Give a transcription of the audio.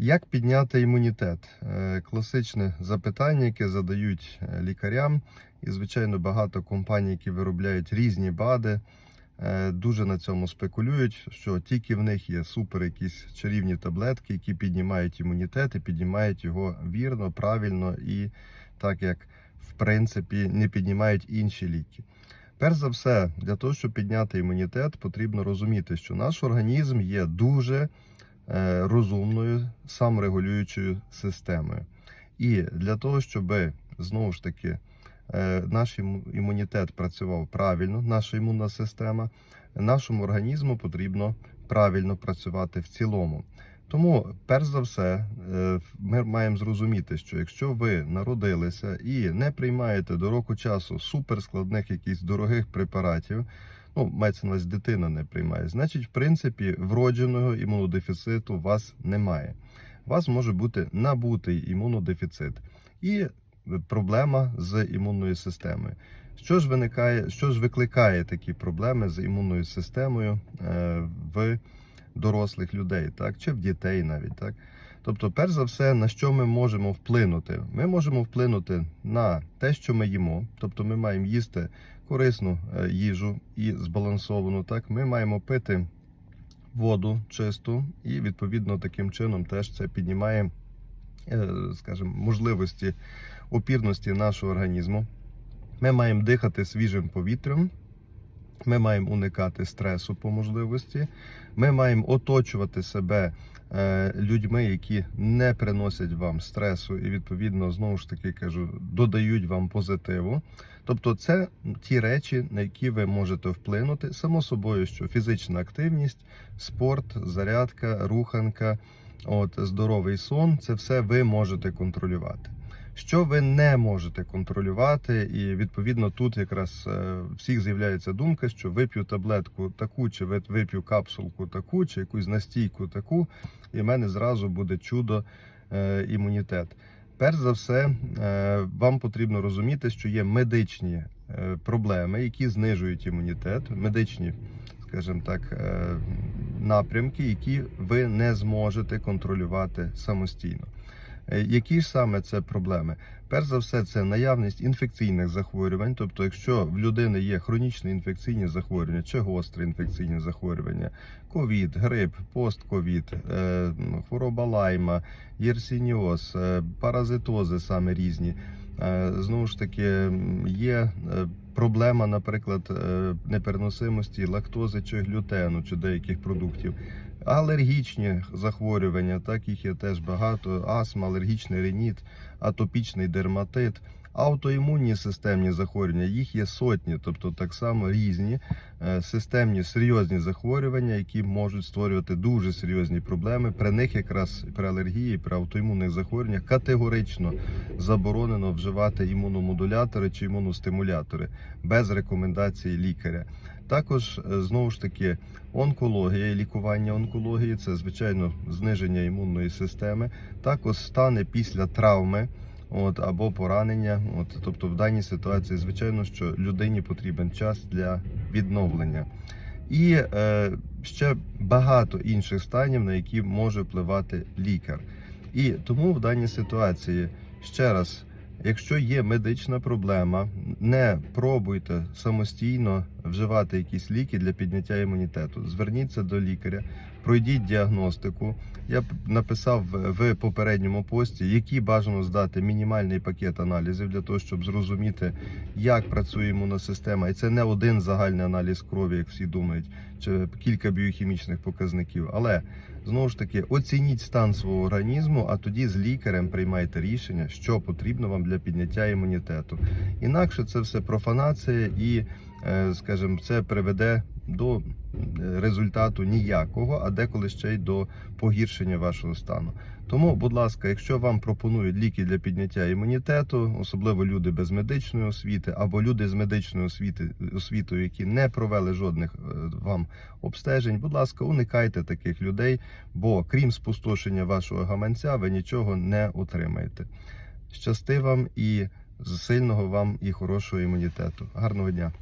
Як підняти імунітет? Е, Класичне запитання, яке задають е, лікарям, і звичайно багато компаній, які виробляють різні БАДи, е, дуже на цьому спекулюють, що тільки в них є супер якісь чарівні таблетки, які піднімають імунітет і піднімають його вірно, правильно і так як в принципі не піднімають інші ліки. Перш за все, для того, щоб підняти імунітет, потрібно розуміти, що наш організм є дуже розумною саморегулюючою системою. І для того, щоб знову ж таки е, наш імунітет працював правильно, наша імунна система, нашому організму потрібно правильно працювати в цілому. Тому, перш за все, е, ми маємо зрозуміти, що якщо ви народилися і не приймаєте до року часу суперскладних якихось дорогих препаратів, ну, мається на увазі, дитина не приймає, значить, в принципі, вродженого імунодефіциту у вас немає. У вас може бути набутий імунодефіцит і проблема з імунною системою. Що ж виникає, що ж викликає такі проблеми з імунною системою е, в дорослих людей, так чи в дітей навіть так. Тобто, перш за все, на що ми можемо вплинути? Ми можемо вплинути на те, що ми їмо, тобто ми маємо їсти корисну е, їжу і збалансовану. Так, ми маємо пити воду чисту, і відповідно таким чином теж це піднімає, е, скажімо, можливості опірності нашого організму. Ми маємо дихати свіжим повітрям. Ми маємо уникати стресу по можливості. Ми маємо оточувати себе е, людьми, які не приносять вам стресу, і відповідно знову ж таки кажу, додають вам позитиву. Тобто, це ті речі, на які ви можете вплинути. Само собою, що фізична активність, спорт, зарядка, руханка, от здоровий сон це все ви можете контролювати. Що ви не можете контролювати, і відповідно тут якраз е, всіх з'являється думка, що вип'ю таблетку таку, чи ви- вип'ю капсулку таку, чи якусь настійку таку, і в мене зразу буде чудо е, імунітет. Перш за все, е, вам потрібно розуміти, що є медичні проблеми, які знижують імунітет, медичні, скажімо так, напрямки, які ви не зможете контролювати самостійно. Е, Які ж саме це проблеми? Перш за все, це наявність інфекційних захворювань. Тобто, якщо в людини є хронічні інфекційні захворювання чи гострі інфекційні захворювання, ковід, грип, постковід, е, хвороба лайма, єрсініоз, е, паразитози саме різні. Знову ж таки, є проблема, наприклад, непереносимості лактози чи глютену чи деяких продуктів. Алергічні захворювання, так їх є теж багато. Астма, алергічний реніт, атопічний дерматит, аутоімунні системні захворювання, їх є сотні, тобто так само різні е, системні серйозні захворювання, які можуть створювати дуже серйозні проблеми. При них якраз при алергії, при аутоімунних захворюваннях категорично заборонено вживати імуномодулятори чи імуностимулятори без рекомендації лікаря. Також е, знову ж таки онкологія лікування онкології це звичайно зниження імунної системи. Також стани після травми. От або поранення, от тобто в даній ситуації, звичайно, що людині потрібен час для відновлення, і е, ще багато інших станів, на які може впливати лікар. І тому в даній ситуації ще раз, якщо є медична проблема, не пробуйте самостійно вживати якісь ліки для підняття імунітету. Зверніться до лікаря, пройдіть діагностику. Я написав в попередньому пості, які бажано здати мінімальний пакет аналізів для того, щоб зрозуміти, як працює імунна система. І це не один загальний аналіз крові, як всі думають, чи кілька біохімічних показників. Але знову ж таки оцініть стан свого організму, а тоді з лікарем приймайте рішення, що потрібно вам для підняття імунітету. Інакше це все профанація і, е, скажімо, це приведе до е, результату ніякого, а деколи ще й до погіршення вашого стану. Тому, будь ласка, якщо вам пропонують ліки для підняття імунітету, особливо люди без медичної освіти або люди з медичною освіти, освітою, які не провели жодних е, вам обстежень, будь ласка, уникайте таких людей, бо крім спустошення вашого гаманця, ви нічого не отримаєте. Щасти вам і сильного вам і хорошого імунітету. Гарного дня!